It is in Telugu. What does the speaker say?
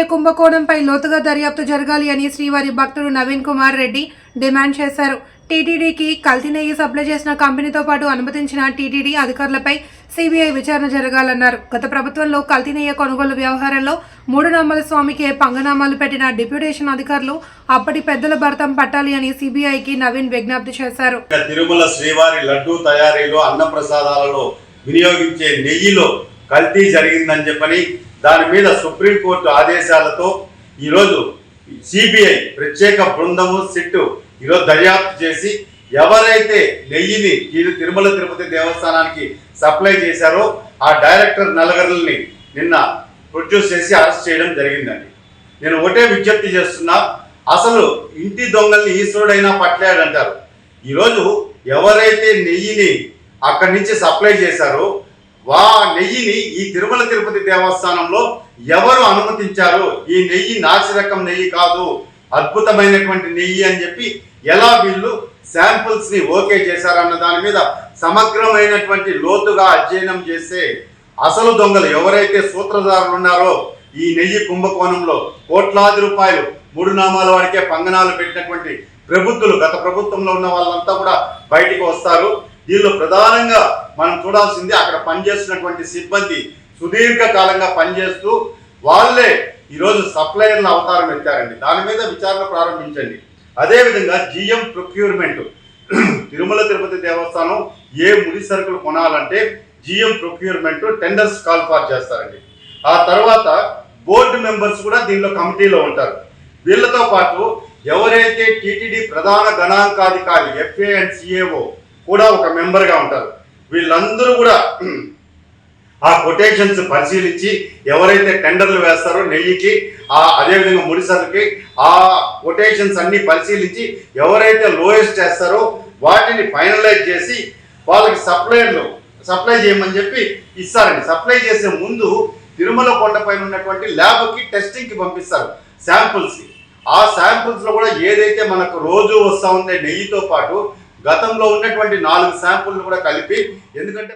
ఏ కుంభకోణంపై లోతుగా దర్యాప్తు జరగాలి అని శ్రీవారి భక్తుడు నవీన్ కుమార్ రెడ్డి డిమాండ్ చేశారు. టీటీడీకి కల్తీ నెయ్యి సప్లై చేసిన కంపెనీతో పాటు అనుమతించిన టీటీడీ అధికారులపై సిబిఐ విచారణ జరగాలన్నారు. గత ప్రభుత్వంలో కల్తీ నెయ్యి కొనుగోలు వ్యవహారంలో మూడు నామల స్వామికి పంగనామాలు పెట్టిన డిప్యూటేషన్ అధికారులు అప్పటి పెద్దల భర్తం పట్టాలి అని సిబిఐకి నవీన్ విజ్ఞప్తి చేశారు. తిరుమల శ్రీవారి లడ్డూ తయారీలో అన్నప్రసాదాలలో వినియోగించే నెయ్యిలో కల్తీ జరిగిందని చెప్పని దాని మీద సుప్రీంకోర్టు ఆదేశాలతో ఈరోజు సిబిఐ ప్రత్యేక బృందము సిట్టు ఈరోజు దర్యాప్తు చేసి ఎవరైతే నెయ్యిని ఈ తిరుమల తిరుపతి దేవస్థానానికి సప్లై చేశారో ఆ డైరెక్టర్ నలుగురిని నిన్న ప్రొడ్యూస్ చేసి అరెస్ట్ చేయడం జరిగిందండి. నేను ఒకటే విజ్ఞప్తి చేస్తున్నా అసలు ఇంటి దొంగల్ని ఈశ్వరుడైనా పట్టలేడంటారు. ఈరోజు ఎవరైతే నెయ్యిని అక్కడి నుంచి సప్లై చేశారో వా నెయ్యిని ఈ తిరుమల తిరుపతి దేవస్థానంలో ఎవరు అనుమతించారు? ఈ నెయ్యి నాసిరకం నెయ్యి కాదు. అద్భుతమైనటువంటి నెయ్యి అని చెప్పి ఎలా వీళ్ళు శాంపుల్స్ని ఓకే చేశారన్న దాని మీద సమగ్రమైనటువంటి లోతుగా అధ్యయనం చేస్తే అసలు దొంగలు ఎవరైతే సూత్రధారులు ఉన్నారో ఈ నెయ్యి కుంభకోణంలో కోట్లాది రూపాయలు మూడు నామాల వాడికే పంగనాలు పెట్టినటువంటి ప్రభుత్వులు గత ప్రభుత్వంలో ఉన్న వాళ్ళంతా కూడా బయటికి వస్తారు. దీనిలో ప్రధానంగా మనం చూడాల్సింది అక్కడ పనిచేస్తున్నటువంటి సిబ్బంది సుదీర్ఘ కాలంగా పనిచేస్తూ వాళ్ళే ఈరోజు సప్లయర్ల అవతారం ఎత్తారండి. దాని మీద విచారణ ప్రారంభించండి. అదేవిధంగా జిఎం ప్రొక్యూర్మెంట్. తిరుమల తిరుపతి దేవస్థానం ఏ ముడి సరుకులు కొనాలంటే GM procurement tenders call for చేస్తారండి. ఆ తర్వాత బోర్డు మెంబర్స్ కూడా దీనిలో కమిటీలో ఉంటారు. వీళ్ళతో పాటు ఎవరైతే టీటీడీ ప్రధాన గణాంకాధికారి ఎఫ్ఏ అండ్ సిఏఓ కూడా ఒక మెంబర్గా ఉంటారు. వీళ్ళందరూ కూడా ఆ కొటేషన్స్ పరిశీలించి ఎవరైతే టెండర్లు వేస్తారో నెయ్యికి ఆ అదేవిధంగా ముడిసరుకి ఆ కొటేషన్స్ అన్ని పరిశీలించి ఎవరైతే లోయెస్ట్ చేస్తారో వాటిని ఫైనలైజ్ చేసి వాళ్ళకి సప్లైర్లు సప్లై చేయమని చెప్పి ఇస్తారండి. సప్లై చేసే ముందు తిరుమల కొండపైన ఉన్నటువంటి ల్యాబ్కి టెస్టింగ్కి పంపిస్తారు శాంపుల్స్కి ఆ శాంపుల్స్లో కూడా ఏదైతే మనకు రోజు వస్తూ ఉండే నెయ్యితో పాటు గతంలో ఉన్నటువంటి నాలుగు శాంపుల్ను కూడా కలిపి ఎందుకంటే